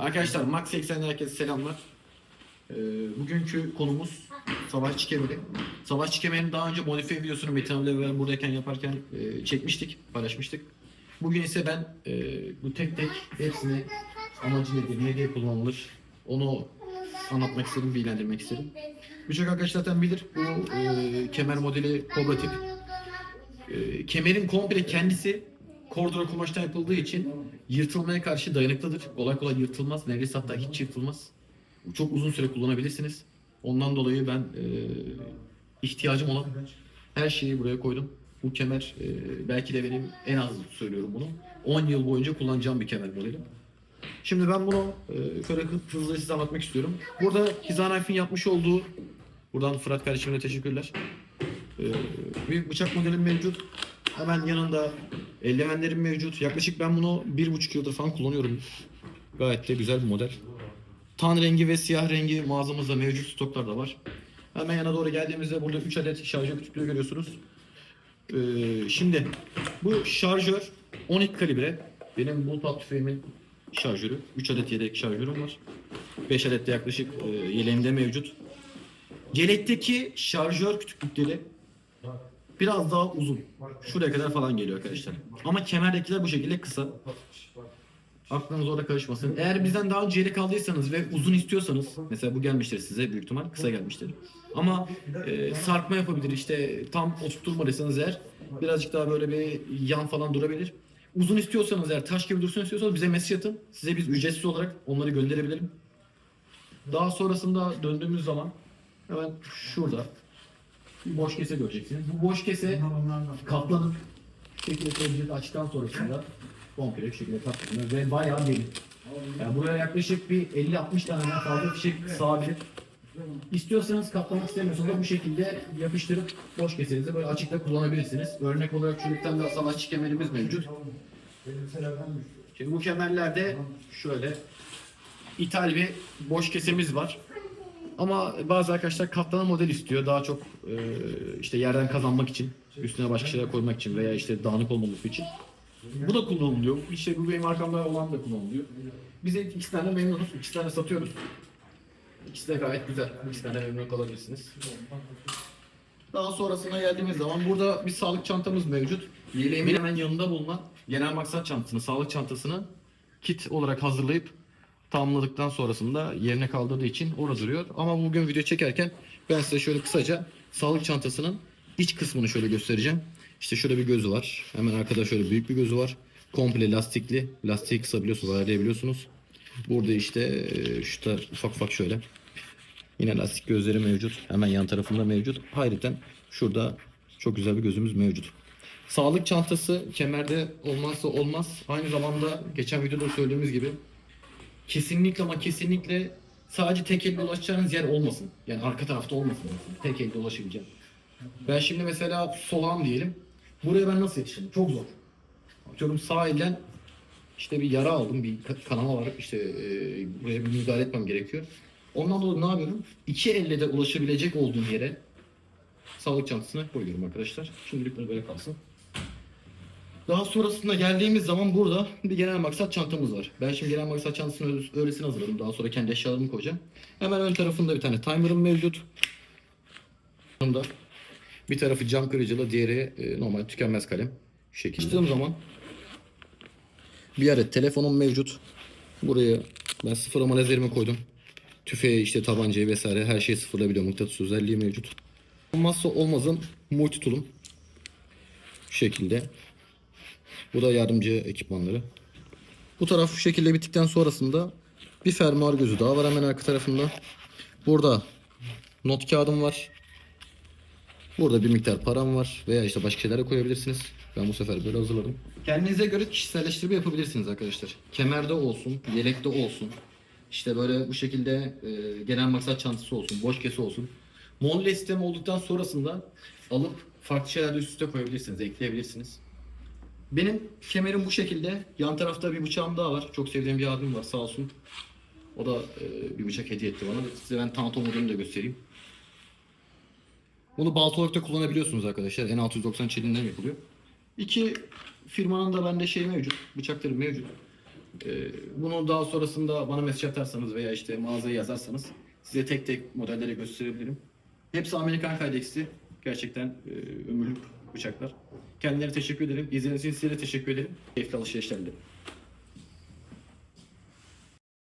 Arkadaşlar Max 80'den herkese selamlar. Ee, bugünkü konumuz savaşçı kemeri. Savaşçı kemerini daha önce modifiye videosunu Metin abiyle beraber buradayken yaparken e, çekmiştik, paylaşmıştık. Bugün ise ben e, bu tek tek hepsini amacı nedir, ne diye kullanılır onu anlatmak istedim, bilgilendirmek istedim. Birçok arkadaş zaten bilir bu e, kemer modeli Cobra tip. E, kemerin komple kendisi kordura kumaştan yapıldığı için yırtılmaya karşı dayanıklıdır. Kolay kolay yırtılmaz. Neredeyse hatta hiç yırtılmaz. Çok uzun süre kullanabilirsiniz. Ondan dolayı ben e, ihtiyacım olan her şeyi buraya koydum. Bu kemer e, belki de benim en az söylüyorum bunu. 10 yıl boyunca kullanacağım bir kemer modeli. Şimdi ben bunu e, şöyle hı- hızlı size anlatmak istiyorum. Burada Hizanayf'in yapmış olduğu, buradan Fırat kardeşime de teşekkürler. E, bir bıçak modelim mevcut. Hemen yanında eldivenlerim mevcut. Yaklaşık ben bunu bir buçuk yıldır falan kullanıyorum. Gayet de güzel bir model. Tan rengi ve siyah rengi mağazamızda mevcut stoklarda var. Hemen yana doğru geldiğimizde burada 3 adet şarjör kütüklüğü görüyorsunuz. Ee, şimdi bu şarjör 12 kalibre. Benim bullpup tüfeğimin şarjörü. 3 adet yedek şarjörüm var. 5 adet de yaklaşık e, yeleğimde mevcut. Yelekteki şarjör kütüklükleri biraz daha uzun. Şuraya kadar falan geliyor arkadaşlar. Ama kemerdekiler bu şekilde kısa. Aklınız orada karışmasın. Eğer bizden daha önce yelek aldıysanız ve uzun istiyorsanız mesela bu gelmiştir size büyük ihtimal kısa gelmiştir. Ama e, sarkma yapabilir işte tam oturtmadıysanız eğer birazcık daha böyle bir yan falan durabilir. Uzun istiyorsanız eğer taş gibi dursun istiyorsanız bize mesaj atın. Size biz ücretsiz olarak onları gönderebilirim. Daha sonrasında döndüğümüz zaman hemen şurada boş kese göreceksiniz. Bu boş kese katlanıp şekilde koyabilir açtıktan sonrasında komple bir şekilde katlanır ve bayağı derin. Yani buraya yaklaşık bir 50-60 tane fazla fişek sığabilir. İstiyorsanız katlamak istemiyorsanız da bu şekilde yapıştırıp boş kesenizi böyle açıkta kullanabilirsiniz. Örnek olarak tane daha savaşçı kemerimiz mevcut. Şimdi bu kemerlerde şöyle ithal bir boş kesemiz var. Ama bazı arkadaşlar katlanan model istiyor. Daha çok e, işte yerden kazanmak için, üstüne başka şeyler koymak için veya işte dağınık olmaması için. Bu da kullanılıyor. İşte bu benim arkamda olan da kullanılıyor. Biz de iki tane memnunuz. İki tane satıyoruz. İkisi de gayet güzel. İki tane memnun kalabilirsiniz. Daha sonrasına geldiğimiz zaman burada bir sağlık çantamız mevcut. Yeleğimin hemen yanında bulunan genel maksat çantasını, sağlık çantasını kit olarak hazırlayıp tamamladıktan sonrasında yerine kaldırdığı için orada duruyor. Ama bugün video çekerken ben size şöyle kısaca sağlık çantasının iç kısmını şöyle göstereceğim. İşte şöyle bir gözü var. Hemen arkada şöyle büyük bir gözü var. Komple lastikli. Lastiği kısabiliyorsunuz, ayarlayabiliyorsunuz. Burada işte e, şu da ufak ufak şöyle. Yine lastik gözleri mevcut. Hemen yan tarafında mevcut. Hayreten şurada çok güzel bir gözümüz mevcut. Sağlık çantası kemerde olmazsa olmaz. Aynı zamanda geçen videoda söylediğimiz gibi kesinlikle ama kesinlikle sadece tek elle ulaşacağınız yer olmasın. Yani arka tarafta olmasın. Tek elle ulaşabileceğim. Ben şimdi mesela solağım diyelim. Buraya ben nasıl yetişirim? Çok zor. Atıyorum sağ elden işte bir yara aldım, bir ka- kanama var. İşte e, buraya bir müdahale etmem gerekiyor. Ondan dolayı ne yapıyorum? İki elle de ulaşabilecek olduğum yere sağlık çantasına koyuyorum arkadaşlar. Şimdilik bunu böyle kalsın. Daha sonrasında geldiğimiz zaman burada bir genel maksat çantamız var. Ben şimdi genel maksat çantasını öyle- öylesine hazırladım. Daha sonra kendi eşyalarımı koyacağım. Hemen ön tarafında bir tane timer'ım mevcut. Bunda bir tarafı cam kırıcılı, diğeri e, normal tükenmez kalem. Şu şekilde. Zaman bir adet telefonum mevcut. Buraya ben sıfırlama lazerimi koydum. Tüfeği işte tabancayı vesaire her şeyi sıfırlayabiliyor. Mıknatıs özelliği mevcut. Olmazsa olmazın multi tool'um. Şu şekilde. Bu da yardımcı ekipmanları. Bu taraf şu şekilde bittikten sonrasında bir fermuar gözü daha var hemen arka tarafında. Burada not kağıdım var. Burada bir miktar param var veya işte başka şeyler de koyabilirsiniz. Ben bu sefer böyle hazırladım. Kendinize göre kişiselleştirme yapabilirsiniz arkadaşlar. Kemerde olsun, yelekte olsun. İşte böyle bu şekilde e, genel maksat çantası olsun, boş kese olsun. Monle sistemi olduktan sonrasında alıp farklı şeyler de üst üste koyabilirsiniz, ekleyebilirsiniz. Benim kemerim bu şekilde. Yan tarafta bir bıçağım daha var. Çok sevdiğim bir abim var sağ olsun. O da e, bir bıçak hediye etti bana. Size ben tanto modunu da göstereyim. Bunu balta olarak da kullanabiliyorsunuz arkadaşlar. N690 çelinden yapılıyor. İki firmanın da bende şey mevcut. Bıçakları mevcut. E, bunu daha sonrasında bana mesaj atarsanız veya işte mağazaya yazarsanız size tek tek modelleri gösterebilirim. Hepsi Amerikan kaydeksi. Gerçekten e, ömürlük bıçaklar. Kendilerine teşekkür ederim. İzlediğiniz için size teşekkür ederim. Keyifli alışverişler dilerim.